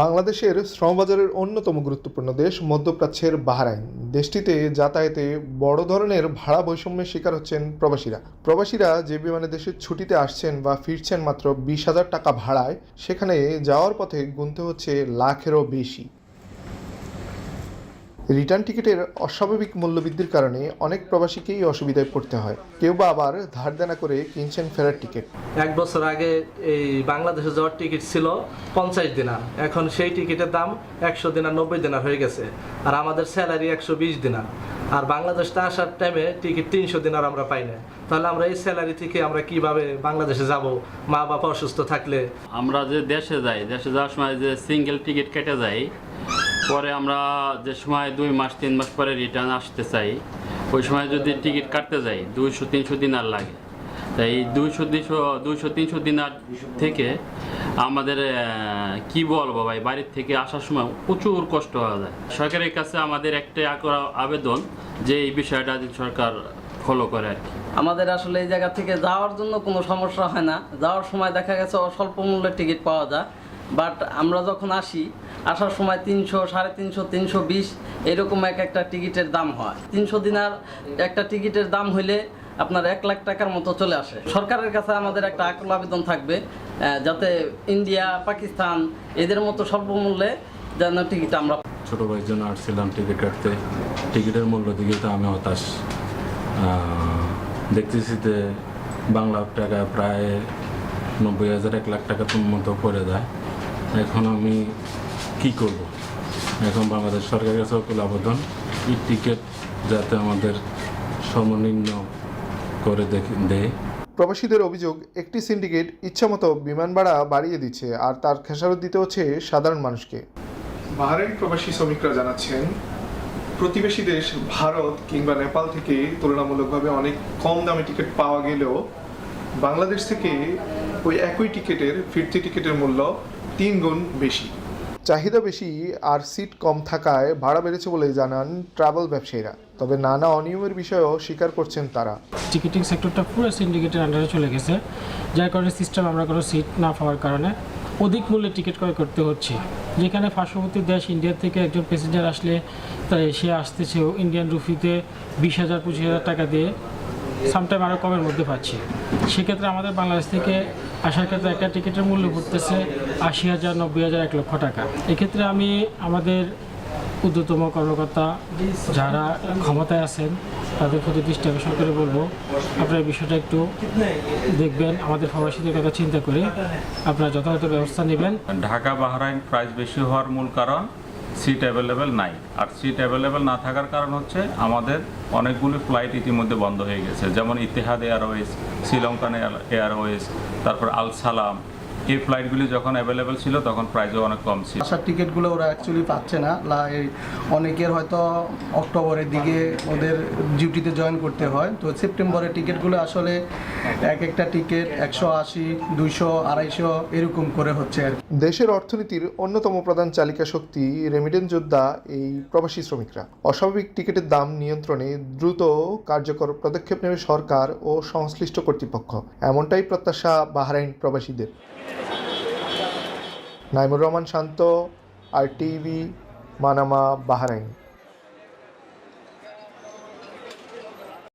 বাংলাদেশের শ্রমবাজারের অন্যতম গুরুত্বপূর্ণ দেশ মধ্যপ্রাচ্যের বাহরাইন। দেশটিতে যাতায়াতে বড় ধরনের ভাড়া বৈষম্যের শিকার হচ্ছেন প্রবাসীরা। প্রবাসীরা যে বিমানে দেশে ছুটিতে আসছেন বা ফিরছেন মাত্র বিশ হাজার টাকা ভাড়ায়, সেখানে যাওয়ার পথে গুনতে হচ্ছে লাখেরও বেশি। রিটার্ন টিকিটের অস্বাভাবিক মূল্যবৃদ্ধির কারণে অনেক প্রবাসীকেই অসুবিধায় পড়তে হয়। কেউ বা আবার ধার দেনা করে কিনছেন ফেরার টিকিট। এক বছর আগে এই বাংলাদেশে যাওয়ার টিকিট ছিল পঞ্চাশ দিনার। এখন সেই টিকিটের দাম একশো দিনার নব্বই দিনার হয়ে গেছে। আর আমাদের স্যালারি একশো বিশ দিনার। আর বাংলাদেশটা আসার টাইমে টিকিট তিনশো দিনার আমরা পাই না। তাহলে আমরা এই স্যালারি থেকে আমরা কীভাবে বাংলাদেশে যাব? মা বাবা অসুস্থ থাকলে? আমরা যে দেশে যাই দেশে যাওয়ার সময় যে সিঙ্গেল টিকিট কেটে যাই পরে আমরা যে সময় দুই মাস, তিন মাস পরে রিটার্ন আসতে চাই, ওই সময় যদি টিকিট কাটতে যাই, দুইশো, তিনশো দিন আর লাগে। তাই এই দুইশো দুইশো দুইশো, তিনশো দিন আর থেকে আমাদের কি বলব ভাই, বাড়ির থেকে আসার সময় প্রচুর কষ্ট হয়ে যায়। সরকারের কাছে আমাদের আগ্রহ- আবেদন যে এই বিষয়টা সরকার ফলো করে আর কি। আমাদের আসলে এই জায়গা থেকে যাওয়ার জন্য কোনো সমস্যা হয় না। যাওয়ার সময় দেখা গেছে স্বল্প মূল্যের টিকিট পাওয়া যায়। বাট আমরা যখন আসি, আসার সময় তিনশো, সাড়ে তিনশো তিনশো বিশ এরকম এক একটা টিকিটের দাম হয়। তিনশো দিনার একটা টিকিটের দাম হইলে আপনার এক লাখ টাকার মতো চলে আসে। সরকারের কাছে আমাদের একটা আকুল আবেদন থাকবে যাতে ইন্ডিয়া, পাকিস্তান এদের মতো স্বল্প মূল্যে যেন টিকিট আমরা ছোট ভাইয়ের জন্য আসছিলাম টিকিট কাটতে। টিকিটের মূল্য দিকে তো আমি হতাশ। দেখতেছি যে বাংলা টাকা প্রায় নব্বই হাজার, এক লাখ টাকা মতো পড়ে যায় এখন আমি কি করব? এখন বাংলাদেশ সরকারের কাছে অকুল আবেদন ই টিকিট যাতে আমাদের সর্বনিম্ন করে দেখে দেয়। প্রবাসীদের অভিযোগ একটি সিন্ডিকেট ইচ্ছামতো বিমান ভাড়া বাড়িয়ে দিচ্ছে আর তার খেসারত দিতে হচ্ছে সাধারণ মানুষকে। বাহারাইন প্রবাসী শ্রমিকরা জানাচ্ছেন প্রতিবেশী দেশ ভারত কিংবা নেপাল থেকে তুলনামূলকভাবে অনেক কম দামে টিকিট পাওয়া গেলেও বাংলাদেশ থেকে ওই একই টিকিটের ফিরতি টিকিটের মূল্য তিন গুণ বেশি। চাহিদা বেশি আর সিট কম থাকায় ভাড়া বেড়েছে বলে জানান ট্রাভেল ব্যবসায়ীরা। তবে নানা অনিয়মের বিষয়েও স্বীকার করছেন তারা। টিকিটিং সেক্টরটা পুরো সিন্ডিকেটের আন্ডারে চলে গেছে। যার কারণে সিস্টেম আমরা কোনো সিট না পাওয়ার কারণে অধিক মূল্যে টিকিট ক্রয় করতে হচ্ছে। যেখানে পার্শ্ববর্তী দেশ ইন্ডিয়া থেকে একজন প্যাসেঞ্জার আসলে তাই সে আসতেছে ইন্ডিয়ান রুফিতে বিশ হাজার পঁচিশ হাজার টাকা দিয়ে। সামটাইম আরও কমের মধ্যে পাচ্ছি। সেক্ষেত্রে আমাদের বাংলাদেশ থেকে আসার ক্ষেত্রে একটা টিকিটের মূল্য পড়তেছে আশি হাজার, নব্বই হাজার, এক লক্ষ টাকা। এক্ষেত্রে আমি আমাদের ঊর্ধ্বতম কর্মকর্তা যারা ক্ষমতায় আছেন, তাদের প্রতি দৃষ্টি আকর্ষণ করে বলব, আপনারা বিষয়টা একটু দেখবেন, আমাদের প্রবাসীদের কথা চিন্তা করে আপনারা যথাযথ ব্যবস্থা নেবেন। ঢাকা বাহরাইন প্রাইস বেশি হওয়ার মূল কারণ সিট অ্যাভেলেবেল নাই। আর সিট অ্যাভেলেবেল না থাকার কারণ হচ্ছে আমাদের অনেকগুলি ফ্লাইট ইতিমধ্যে বন্ধ হয়ে গেছে। যেমন ইতিহাদ এয়ারওয়েজ শ্রীলঙ্কান এয়ারওয়েজ তারপর আল সালাম এই ফ্লাইটগুলি যখন অ্যাভেলেবেল ছিল তখন প্রাইসও অনেক কম ছিল। আসার টিকিটগুলো ওরা অ্যাকচুয়ালি পাচ্ছে না। এই অনেকের হয়তো অক্টোবরের দিকে ওদের ডিউটিতে জয়েন করতে হয়। তো সেপ্টেম্বরের টিকিটগুলো আসলে এক একটা টিকিট একশো আশি দুইশো আড়াইশো এরকম করে হচ্ছে আর কি। দেশের অর্থনীতির অন্যতম প্রধান চালিকা শক্তি রেমিডেন্স যোদ্ধা এই প্রবাসী শ্রমিকরা। অস্বাভাবিক টিকিটের দাম নিয়ন্ত্রণে দ্রুত কার্যকর পদক্ষেপ নেবে সরকার ও সংশ্লিষ্ট কর্তৃপক্ষ। এমনটাই প্রত্যাশা বাহরাইন প্রবাসীদের। Naimur Rahman Shanto R TV Manama Bahrain.